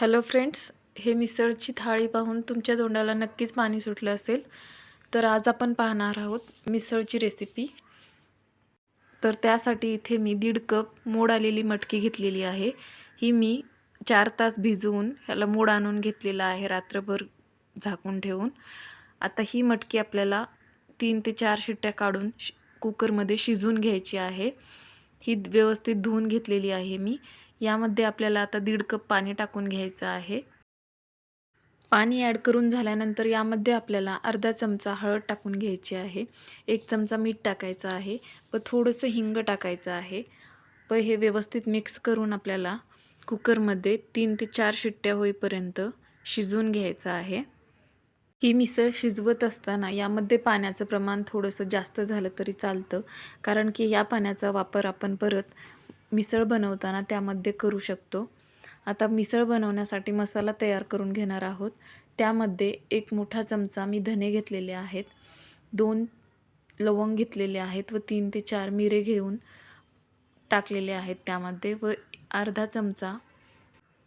Hello friends हे मिसळची थाळी पाहून तुमच्या तोंडाला नक्कीच पाणी सुटलं असेल. तर आज आपण पाहणार आहोत मिसळची रेसिपी तर त्यासाठी इथे मी दीड कप मोड आलेली मटकी घेतलेली आहे. ही मी चार तास भिजवून ह्याला मोड आणून घेतलेला आहे रात्रभर झाकून ठेवून. आता ही मटकी आपल्याला तीन ते चार शिट्ट्या काढून कुकरमध्ये शिजवून घ्यायची आहे. ही व्यवस्थित धुवून घेतलेली आहे मी. यामध्ये आपल्याला आता दीड कप पाणी टाकून घ्यायचं आहे. पाणी ॲड करून झाल्यानंतर यामध्ये आपल्याला अर्धा चमचा हळद टाकून घ्यायची आहे. एक चमचा मीठ टाकायचं आहे व थोडंसं हिंग टाकायचं आहे. व हे व्यवस्थित मिक्स करून आपल्याला कुकरमध्ये तीन ते चार शिट्ट्या होईपर्यंत शिजवून घ्यायचं आहे. ही मिसळ शिजवत असताना यामध्ये पाण्याचं प्रमाण थोडंसं जास्त झालं तरी चालतं. कारण की या पाण्याचा वापर आपण परत मिसळ बनवताना त्यामध्ये करू शकतो. आता मिसळ बनवण्यासाठी मसाला तयार करून घेणार आहोत. त्यामध्ये एक मोठा चमचा मी धने घेतलेले आहेत. दोन लवंग घेतलेले आहेत व तीन ते चार मिरे घेऊन टाकलेले आहेत त्यामध्ये व अर्धा चमचा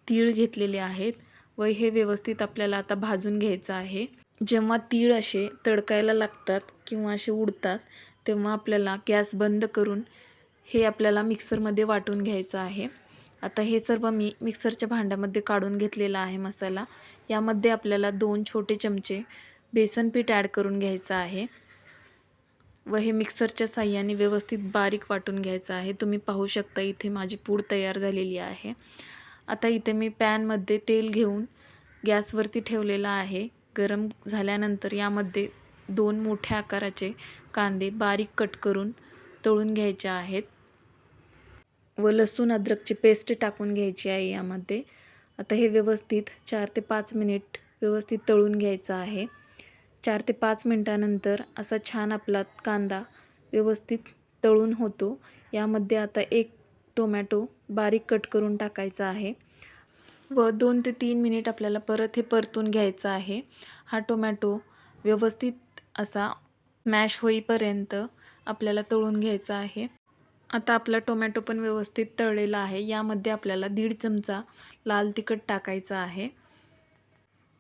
तीळ घेतलेले आहेत व हे व्यवस्थित आपल्याला आता भाजून घ्यायचं आहे. जेव्हा तीळ असे तडकायला लागतात किंवा असे उडतात तेव्हा आपल्याला गॅस बंद करून हे आपल्याला मिक्सरमध्ये वाटून घ्यायचं आहे. आता हे सर्व मी मिक्सरच्या भांड्यामध्ये काढून घेतलेला आहे मसाला. यामध्ये आपल्याला दोन छोटे चमचे बेसन पीठ ॲड करून घ्यायचं आहे. व हे मिक्सरच्या साह्याने व्यवस्थित बारीक वाटून घ्यायचं आहे. तुम्ही पाहू शकता इथे माझी पूड तयार झालेली आहे. आता इथे मी पॅनमध्ये तेल घेऊन गॅसवरती ठेवलेला आहे. गरम झाल्यानंतर यामध्ये दोन मोठ्या आकाराचे कांदे बारीक कट करून तळून घ्यायच्या आहेत व लसूण अद्रकची पेस्ट टाकून घ्यायची आहे यामध्ये. आता हे व्यवस्थित चार ते पाच मिनिट व्यवस्थित तळून घ्यायचं आहे. चार ते पाच मिनटानंतर असा छान आपला कांदा व्यवस्थित तळून होतो. यामध्ये आता एक टोमॅटो बारीक कट करून टाकायचा आहे व दोन ते तीन मिनिट आपल्याला परत हे परतून घ्यायचं आहे. हा टोमॅटो व्यवस्थित असा मॅश होईपर्यंत आपल्याला तळून घ्यायचा आहे. आता आपला टोमॅटो पण व्यवस्थित तळलेला आहे. यामध्ये आपल्याला दीड चमचा लाल तिखट टाकायचा आहे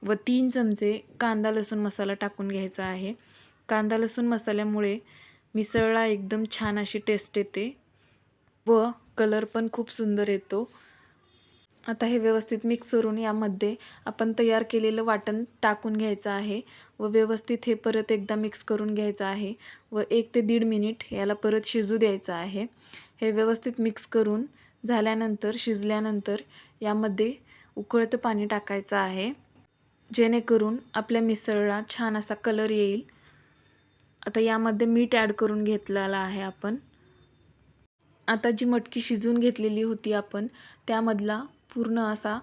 व तीन चमचे कांदा लसूण मसाला टाकून घ्यायचा आहे. कांदा लसूण मसाल्यामुळे मिसळला एकदम छान अशी टेस्ट येते व कलर पण खूप सुंदर येतो. आता हे व्यवस्थित मिक्स करून यामध्ये आपण तयार केलेलं वाटण टाकून घ्यायचं आहे व व्यवस्थित हे परत एकदा मिक्स करून घ्यायचं आहे व एक ते दीड मिनिट याला परत शिजू द्यायचं आहे. हे व्यवस्थित मिक्स करून झाल्यानंतर शिजल्यानंतर यामध्ये उकळतं पाणी टाकायचं आहे. जेणेकरून आपल्या मिसळला छान असा कलर येईल. आता यामध्ये मीठ ॲड करून घेतलेला आहे आपण. आता जी मटकी शिजून घेतलेली होती आपण त्यामधला पूर्ण असा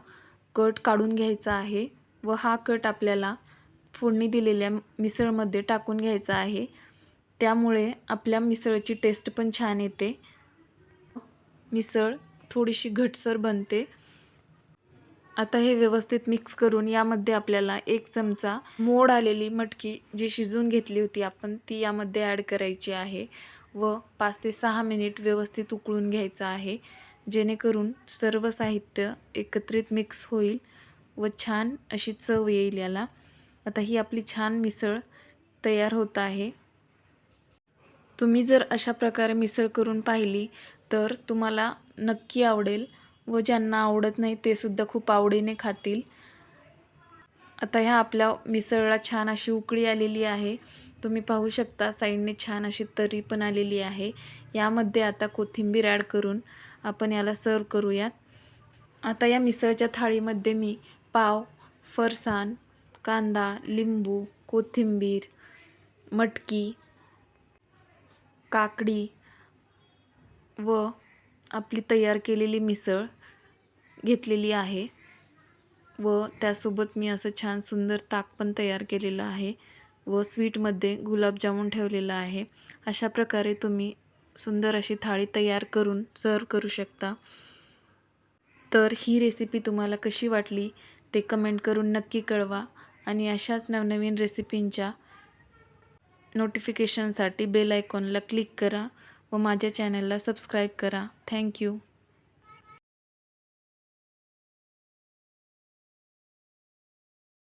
कट काढून घ्यायचा आहे व हा कट आपल्याला फोडणी दिलेल्या मिसळमध्ये टाकून घ्यायचा आहे. त्यामुळे आपल्या मिसळची टेस्ट पण छान येते. मिसळ थोडीशी घटसर बनते. आता हे व्यवस्थित मिक्स करून यामध्ये आपल्याला एक चमचा मोड आलेली मटकी जी शिजवून घेतली होती आपण ती यामध्ये ॲड करायची आहे व पाच ते सहा मिनिट व्यवस्थित उकळून घ्यायचं आहे. जेणेकरून सर्व साहित्य एकत्रित मिक्स होईल व छान अशी चव येईल याला. आता ही आपली छान मिसळ तयार होत आहे. तुम्ही जर अशा प्रकारे मिसळ करून पाहिली तर तुम्हाला नक्की आवडेल व ज्यांना आवडत नाही ते सुद्धा खूप आवडीने खातील. आता ह्या आपल्या मिसळला छान अशी उकळी आलेली आहे. तुम्ही पाहू शकता साईडने छान अशी तरी पण आलेली आहे. यामध्ये आता कोथिंबीर ॲड करून आपण याला सर्व करूयात. आता या मिसळच्या थाळीमध्ये मी पाव फरसाण कांदा लिंबू कोथिंबीर मटकी काकडी व आपली तयार केलेली मिसळ घेतलेली आहे व त्यासोबत मी असं छान सुंदर ताक पण तयार केलेलं आहे व स्वीटमध्ये गुलाबजामुन ठेवलेलं आहे. अशा प्रकारे तुम्ही सुंदर अशी थाळी तयार करून सर्व करू शकता. तर ही रेसिपी तुम्हाला कशी वाटली ते कमेंट करून नक्की कळवा आणि अशाच नवनवीन रेसिपींच्या नोटिफिकेशनसाठी बेल आयकॉनला क्लिक करा व माझ्या चॅनलला सबस्क्राईब करा. थँक्यू